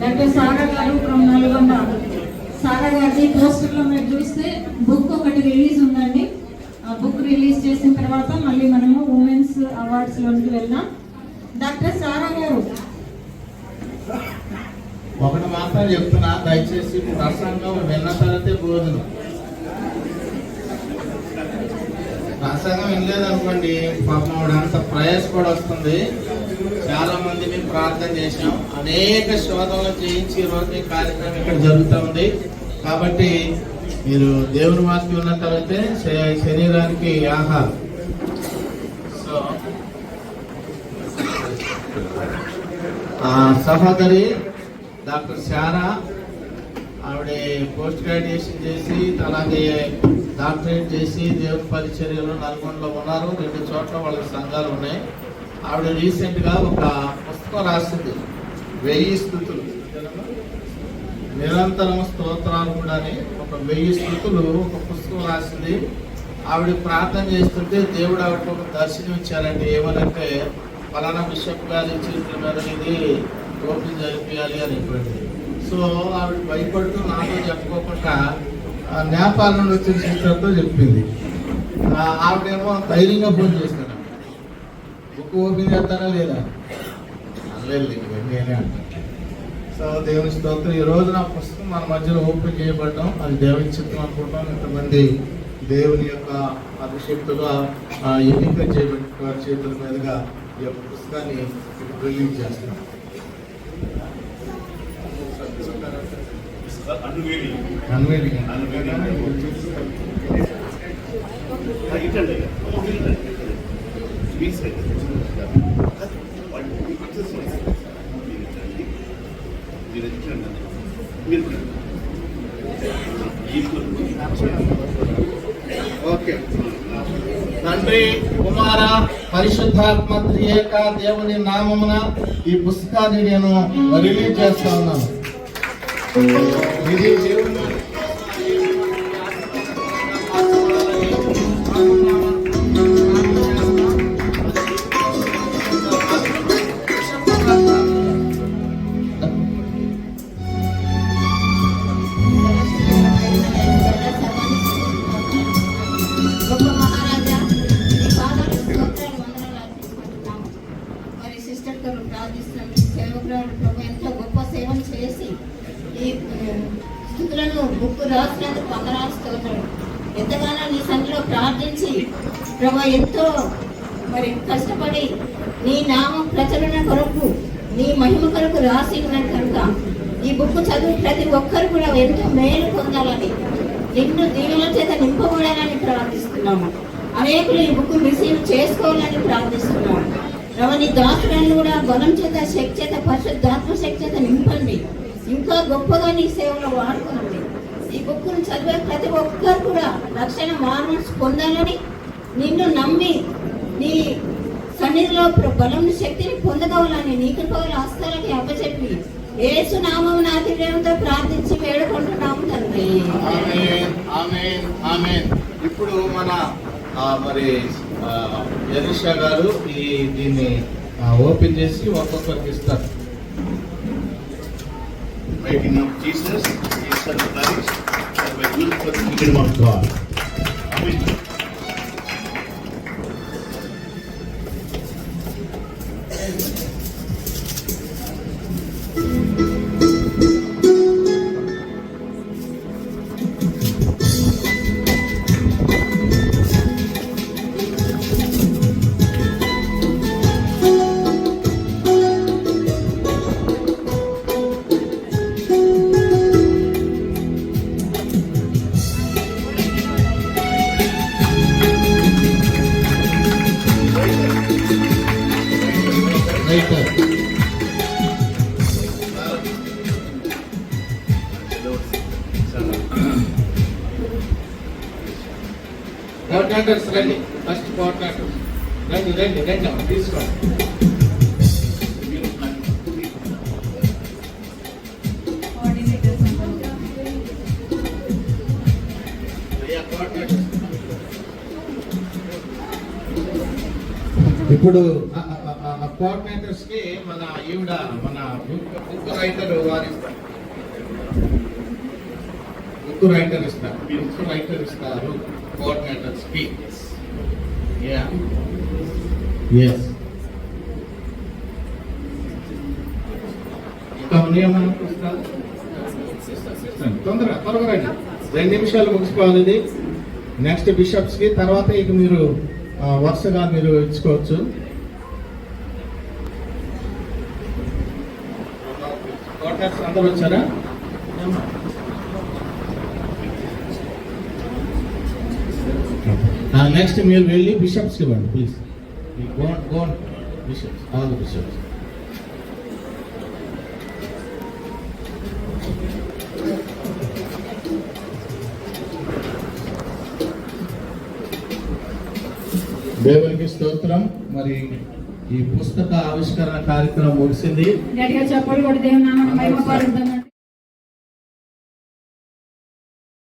Doctor సారా గారు from Nalgonda. సారా గారి పోస్టర్లో మీరు చూస్తే బుక్ ఒకటి రిలీజ్ ఉందండి. ఆ బుక్ రిలీజ్ చేసిన తర్వాత మళ్ళీ మనము ఉమెన్స్ అవార్డ్స్ లోనికి వెళ్దాం. డాక్టర్ సారా గారు. ఒకటి మాత్రం చెప్తున్నా దయచేసి ప్రసంగం విన్న తర్వాతే భోజనం ప్రసంగం వినలేదనుకోండి పాపం ఆవిడ అంత ప్రయాస కూడా వస్తుంది. చాలా మందిని ప్రార్థన చేశాం. అనేక శోధనలు చేయించి ఈ రోజు కార్యక్రమం ఇక్కడ జరుగుతూ ఉంది. కాబట్టి మీరు దేవుని వాక్యం ఉన్న తర్వాత శరీరానికి ఆహారం. సో ఆ సహోదరి డాక్టర్ శారా ఆవిడ పోస్ట్ గ్రాడ్యుయేషన్ చేసి అలాగే డాక్టరేట్ చేసి దేవుని పరిచర్యలో నల్గొండలో ఉన్నారు. రెండు చోట్ల వాళ్ళకి సంఘాలు ఉన్నాయి. ఆవిడ రీసెంట్గా ఒక పుస్తకం రాసింది. వెయ్యి స్థుతులు. నిరంతరం స్తోత్రాలు కూడా అని ఒక వెయ్యి స్థుతులు ఒక పుస్తకం రాసింది. ఆవిడ ప్రార్థన చేస్తుంటే దేవుడు ఆవిడకు ఒక దర్శనం ఇచ్చారంటే ఏమనంటే ఫలానా బిషప్ గారి చేతుల మీద ఇది ఓపెన్ జరిపించాలి అనేటువంటిది సో ఆవిడ భయపడుతూ నాతో చెప్పుకోకుండా ఆ, నేపాల్ నుండి వచ్చిన సిస్టర్తో చెప్పింది. ఆవిడేమో ధైర్యంగా ఫోన్ చేస్తాను బుక్ ఓపెన్ చేస్తారా లేదా? అనలేదు నేనే అంటాను సో దేవుని స్తోత్రం ఈ రోజు నా పుస్తకం మన మధ్యలో ఓపెన్ చేయబడ్డం. అది దేవుని చిత్తం అనుకుంటాం. ఇంతమంది దేవుని యొక్క అభిషక్తుగా ఎన్నిక చేయబడి చేతుల మీదుగా ఈ యొక్క పుస్తకాన్ని రిలీజ్ చేస్తున్నాం. ఓకే. తండ్రి కుమార పరిశుద్ధాత్మ త్రియేక దేవుని నామమున ఈ పుస్తకాన్ని నేను రిలీజ్ చేస్తా ఉన్నాను. ఇది ఈ స్థుతులను బుక్ రాసినందుకు వందనాలు స్తోత్రాలు ఎంతగానో నీ సంధిలో ప్రార్థించి ప్రభా ఎంతో మరి కష్టపడి నీ నామం ప్రచురణ కొరకు నీ మహిమ కొరకు రాసి ఉన్నది కనుక ఈ బుక్ చదివి ప్రతి ఒక్కరు కూడా ఎంతో మేలు పొందాలని నిన్ను దీవుల చేత నింపబడాలని ప్రార్థిస్తున్నాము. అనేకులు ఈ బుక్ రిసీవ్ చేసుకోవాలని ప్రార్థిస్తున్నాము. రవని దాసులను కూడా బలం చేత శక్తి చేత పరిశుద్ధాత్మ శక్తి చేత నింపండి. ఇంకా గొప్పగా నీ సేవలో వాడుకోండి ఈ బుక్ను చదివే ప్రతి ఒక్కరు కూడా రక్షణ మార్మల్స్ పొందాలని నిన్ను నమ్మి నీ సన్నిధిలో బలం శక్తిని పొందగలని నీ కృపగల హస్తాలకి అప్పచెప్పి ఏసు నామం నాతిరేయంతో ప్రార్థించి వేడుకుంటున్నాము తండ్రి. ఇప్పుడు మన మరి ఆ, గారు ఈ దీన్ని ఓపెన్ చేసి ఒక్కొక్కరికి ఇస్తారు. Mighty name of Jesus, Jesus and Christ, and by will for the kingdom of God. Amen. Coordinators రండి. ఫస్ట్ కోఆర్డినేటర్స్ రండి రండి రండి. తీసుకోండి. ఇప్పుడు కోఆర్డినేటర్స్కి మన ఈవిడ మన బుక్ రైటర్ వారు బుక్ రైటర్ ఇస్తారు. బుక్ రైటర్ ఇస్తారు. కోఆర్డినేటర్స్కి ఎస్ ఇంకా నియమం ఇస్తారు తొందరగా త్వరగా రండి. రెండు నిమిషాలు ముగిసుకోవాలి ఇది నెక్స్ట్ బిషప్స్కి తర్వాత ఇక మీరు వరుసగా మీరు ఇచ్చుకోవచ్చు అందరూ వచ్చారా? నెక్స్ట్ మీరు వెళ్ళి బిషప్స్ ఇవ్వండి please gone gone bishops all the bishops దేవునికి స్తోత్రం. మరి ఈ పుస్తక ఆవిష్కరణ కార్యక్రమం ముగిసింది. కూడా దేవుని పరుద్దాం